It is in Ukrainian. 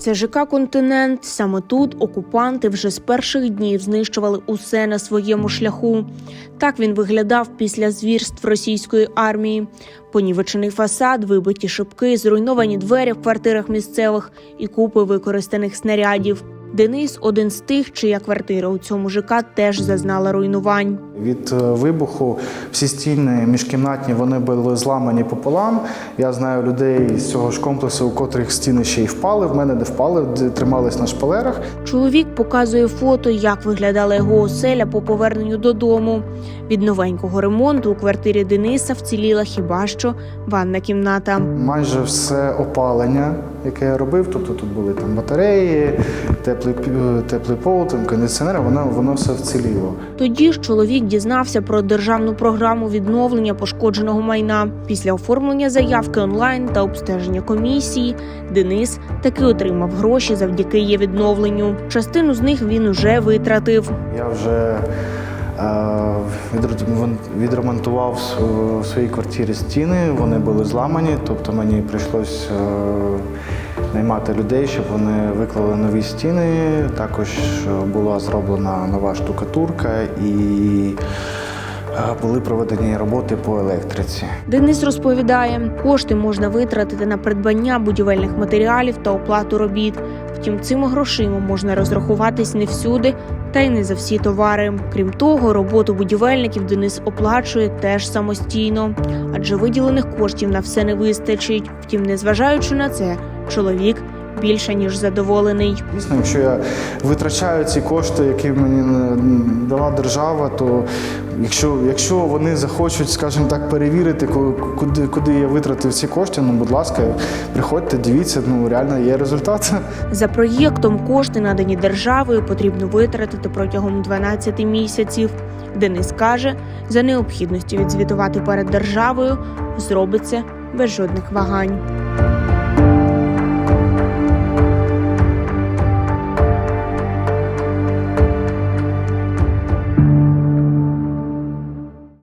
Це ЖК Континент. Саме тут окупанти вже з перших днів знищували усе на своєму шляху. Так він виглядав після звірств російської армії. Понівечений фасад, вибиті шибки, зруйновані двері в квартирах місцевих і купи використаних снарядів. Денис один з тих, чия квартира у цьому ЖК теж зазнала руйнувань. Від е, вибуху всі стіни міжкімнатні вони були зламані пополам. Я знаю людей з цього ж комплексу, у котрих стіни ще й впали. В мене не впали, тримались на шпалерах. Чоловік показує фото, як виглядала його оселя по поверненню додому. Від новенького ремонту у квартирі Дениса вціліла хіба що ванна кімната. Майже все опалення, яке я робив. Тобто тут були там батареї, теплий пі- теплий пол, там кондиціонер, воно, воно все вціліло. Тоді ж чоловік дізнався про державну програму відновлення пошкодженого майна. Після оформлення заявки онлайн та обстеження комісії Денис таки отримав гроші завдяки її відновленню. Частину з них він уже витратив. Я вже е, відремонтував св- в своїй квартирі стіни, вони були зламані, тобто мені прийшлось е, наймати людей, щоб вони виклали нові стіни. Також е, була зроблена нова штукатурка і е, були проведені роботи по електриці. Денис розповідає, кошти можна витратити на придбання будівельних матеріалів та оплату робіт. Втім, цими грошима можна розрахуватись не всюди та й не за всі товари. Крім того, роботу будівельників Денис оплачує теж самостійно, адже виділених коштів на все не вистачить. Втім, незважаючи на це, чоловік більше ніж задоволений. Звісно, якщо я витрачаю ці кошти, які мені дала держава, то якщо, якщо вони захочуть, скажімо так, перевірити, ку- куди, куди я витратив ці кошти, ну будь ласка, приходьте, дивіться, ну реально є результат. За проєктом кошти, надані державою, потрібно витратити протягом 12 місяців. Денис каже, за необхідності відзвітувати перед державою зробиться без жодних вагань.